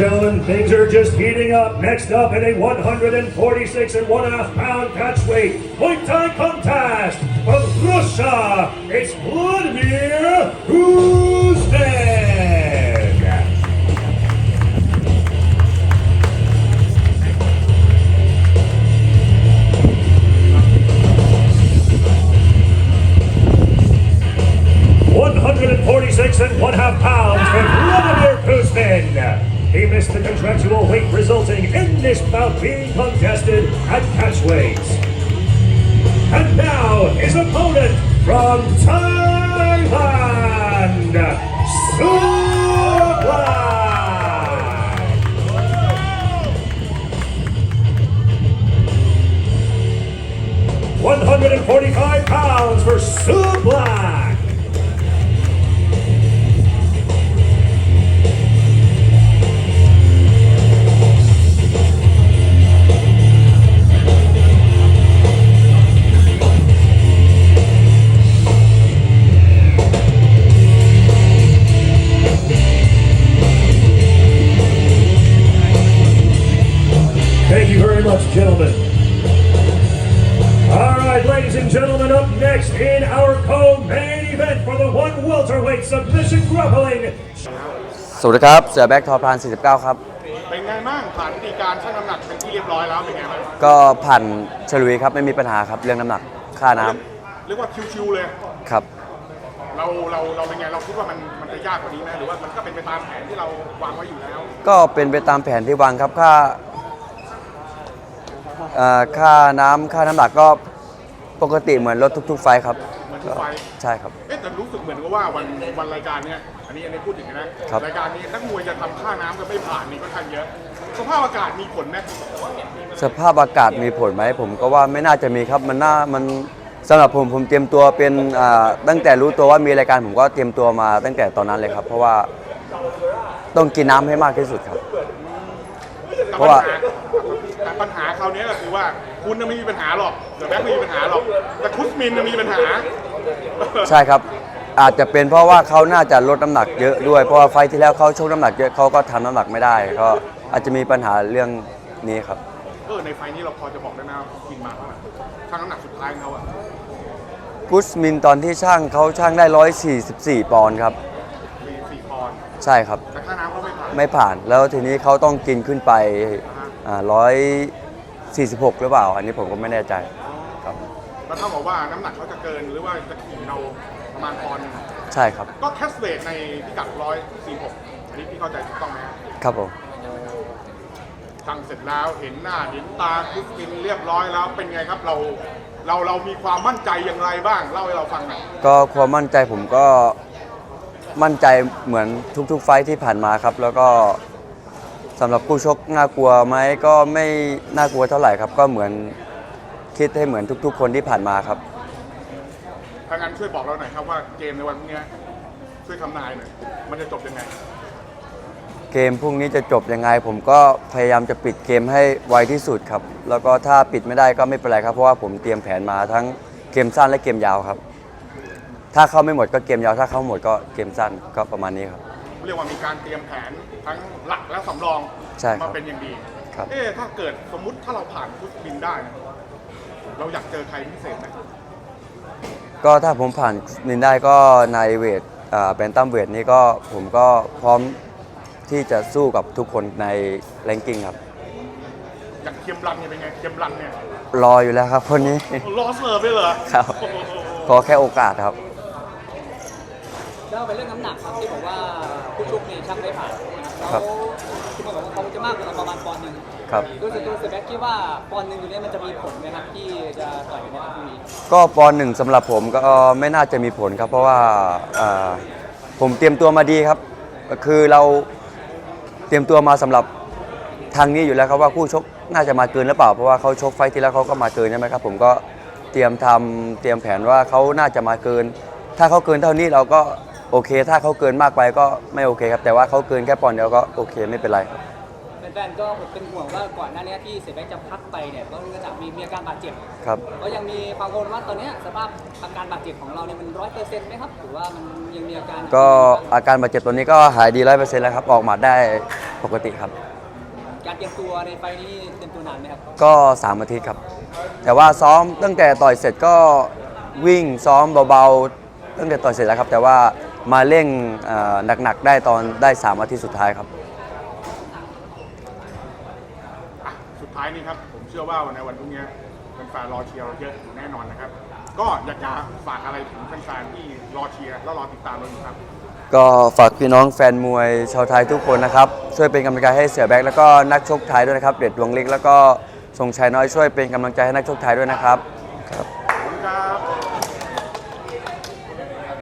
gentlemen, things are just heating up. Next up in a 146 and one half pound catch weight, point time contest from Russia. It's Vladimir He missed the contractual weight, resulting in this bout being contested at catch weight. And now his opponent from Thailand, Sublime. 145 pounds for Sublime. Very much, gentlemen. All right, ladies and gentlemen, up next in our co-main event for the one welterweight submission grappling สวัสดีครับ เสือแบ็กทอพลาน 49 ครับ เป็นไงบ้างผ่านวิธีการชั่งน้ำหนักเป็นที่เรียบร้อยแล้วเป็นไงบ้างก็ผ่านฉลุยครับ ไม่มีปัญหาครับ เรื่องน้ำหนัก ค่าน้ำเรียกว่าชิวๆเลยครับ เราเราเราเป็นไงเราคิดว่ามันมันจะยากกว่านี้ไหมหรือว่ามันก็เป็นไปตามแผนที่เราวางไว้อยู่แล้ว ก็เป็นไปตามแผนที่วางครับ ค่าเอ่อค่าน้ำค่าน้ำหนักก็ปกติเหมือนรถทุก ๆ ไฟล์ครับเหมือนทุกก็ไฟล์ใช่ครับ เอ๊ะแต่รู้สึกเหมือนกับว่าวันวันรายการเนี้ยอันนี้อันนี้พูดถึงนะครับ รายการนี้นักมวยจะทำค่าน้ำกันไม่ผ่านนี่ก็ทันเยอะ สภาพอากาศมีผลไหมสภาพอากาศมีผลไหมผมก็ว่าไม่น่าจะมีครับมันน่ามันสำหรับผมผมเตรียมตัวเป็นอ่าตั้งแต่รู้ตัวว่ามีรายการผมก็เตรียมตัวมาตั้งแต่ตอนนั้นเลยครับ เพราะว่าต้องกินน้ำให้มากที่สุดครับ แต่เพราะปัญว่าหาแต่ ปัญหาคราวนี้ก็คือว่าคุณน่ะไม่มีปัญหาหรอกแต่แบ็คไม่มีปัญหาหรอก แต่คุสมินน่ะมีปัญหา ใช่ครับ อาจจะเป็นเพราะว่าเขาน่าจะลดน้ำหนักเยอะด้วย เพราะว่าไฟล์ที่แล้วเขาชกน้ำหนักเยอะเขาก็ทำน้ำหนักไม่ได้ก็อาจจะมีปัญหาเรื่องนี้ครับ เออในไฟล์นี้เราพอจะบอกได้ไหมว่ากินมาเท่าไหร่ชั่งน้ำหนักสุดท้ายของเขาอะกุสมินตอนที่ช่างเขาช่างได้ 144 ปอนด์ครับมีสี่ปอนด์ใช่ครับ แต่ค่าน้ำเขาไม่ผ่านไม่ผ่านแล้วทีนี้เขาต้องกินขึ้นไป ร้อยสี่สิบหกหรือเปล่า อันนี้ผมก็ไม่แน่ใจครับแล้วเท่ากับว่าน้ำหนักเขาจะเกินหรือว่าจะขี่เราประมาณปอนด์หนึ่งใช่ครับ ก็แคสเวทในพิกัดร้อยสี่หกอันนี้พี่เข้าใจถูกต้องไหมครับครับผม สั่งเสร็จแล้วเห็นหน้าเห็นตาคุสกินเรียบร้อยแล้วเป็นไงครับเราเราเรามีความมั่นใจอย่างไรบ้างเล่าให้เราฟังหน่อยก็ความมั่นใจผมก็มั่นใจเหมือนทุกๆ ไฟท์ที่ผ่านมาครับ แล้วก็ สำหรับผู้ชกน่ากลัวไหมก็ไม่น่ากลัวเท่าไหร่ครับ ก็เหมือนคิดให้เหมือนทุก ๆ คนที่ผ่านมาครับ ถ้างั้นช่วยบอกเราหน่อยครับว่าเกมในวันพรุ่งนี้ช่วยทำนายหน่อยมันจะจบยังไง เกมพรุ่งนี้จะจบยังไง ผมก็พยายามจะปิดเกมให้ไวที่สุดครับ แล้วก็ถ้าปิดไม่ได้ก็ไม่เป็นไรครับเพราะว่าผมเตรียมแผนมาทั้งเกมสั้นและเกมยาวครับ ถ้าเข้าไม่หมดก็เกมยาวถ้าเข้าหมดก็เกมสั้นก็ประมาณนี้ครับ เรียกว่ามีการเตรียมแผนทั้งหลักและสำรองใช่ครับมาเป็นอย่างดีครับ เอ๊ะถ้าเกิดสมมุติถ้าเราผ่านคุสบินได้นะเราอยากเจอใครพิเศษไหมก็ถ้าผมผ่านนินได้ก็ในเวทอ่าเป็นตั้มเวทนี้ก็ผมก็พร้อมที่จะสู้กับทุกคนในแรงกิ้งครับ อย่างเคียมรันเนี่ยเป็นไงเคียมรันเนี่ยรออยู่แล้วครับคนนี้ รอเสิร์ฟเลยเหรอครับ โอ้โหขอแค่โอกาสครับ แล้วเป็นเรื่องน้ำหนักครับที่บอกว่าผู้ชกนี่ช่างไม่ผ่านนะครัแล้บวที่บอกว่าเขาจะมากกว่าเราประมาณปอนด์หนึ่งครับโดยส่วนตัวเซแบ็กคิดว่าปอนด์หนึ่งอยู่เนี้มันจะมีผลไหมครับที่จะต่อยกันในครั้งนี้ก็ปอนหนึ่งสำหรับผมก็ไม่น่าจะมีผลครับ เพราะว่าอ่าผมเตรียมตัวมาดีครับ คือเราเตรียมตัวมาสำหรับทางนี้อยู่แล้วครับว่าคู่ชกน่าจะมาเกินหรือเปล่า เพราะว่าเขาชกไฟท์ที่แล้วเขาก็มาเกินใช่ไหมครับผมก็เตรียมทำเตรียมแผนว่าเขาน่าจะมาเกิน ถ้าเขาเกินเท่านี้เราก็ โอเค ถ้าเขาเกินมากไปก็ไม่โอเคครับ แต่ว่าเขาเกินแค่ปอนด์เดียวก็โอเคไม่เป็นไรครับ แฟนๆก็เป็นห่วงว่าก่อนหน้านี้ที่เซแบ็กจะพักไปเนี่ยก็เนื่องจากมีมีอาการบาดเจ็บครับ ก็ยังมีความกังวลว่าตอนเนี้ยสภาพอาการบาดเจ็บของเราเนี่ยมันร้อยเปอร์เซ็นต์ไหมครับหรือว่ามันยังมีอาการก็อาการบาดเจ็บตัวนี้ก็หายดีร้อยเปอร์เซ็นต์แล้วครับ ออกหมัดได้ปกติครับ การเตรียมตัวในไฟล์นี้เตรียมตัวนานไหมครับก็ 3 อาทิตย์ครับ แต่ว่าซ้อมตั้งแต่ต่อยเสร็จก็วิ่งซ้อมเบาๆตั้งแต่ต่อยเสร็จแล้วครับ แต่ว่า มาเร่งเอ่อหนักๆได้ตอนได้ 3 อาทิตย์สุดท้ายครับ อะสุดท้ายนี้ครับ ผมเชื่อว่าวันในวันพรุ่งนี้แฟนๆรอเชียร์เราเยอะอยู่แน่นอนนะครับ ก็อยากจะฝากอะไรถึงแฟนๆที่รอเชียร์แล้วรอติดตามเราอยู่ครับ ก็ฝากพี่น้องแฟนมวยชาวไทยทุกคนนะครับ ช่วยเป็นกำลังใจให้เสือแบ็คแล้วก็นักชกไทยด้วยนะครับ เด็ดดวงเล็กแล้วก็ทรงชัยน้อยช่วยเป็นกำลังใจให้นักชกไทยด้วยนะครับครับ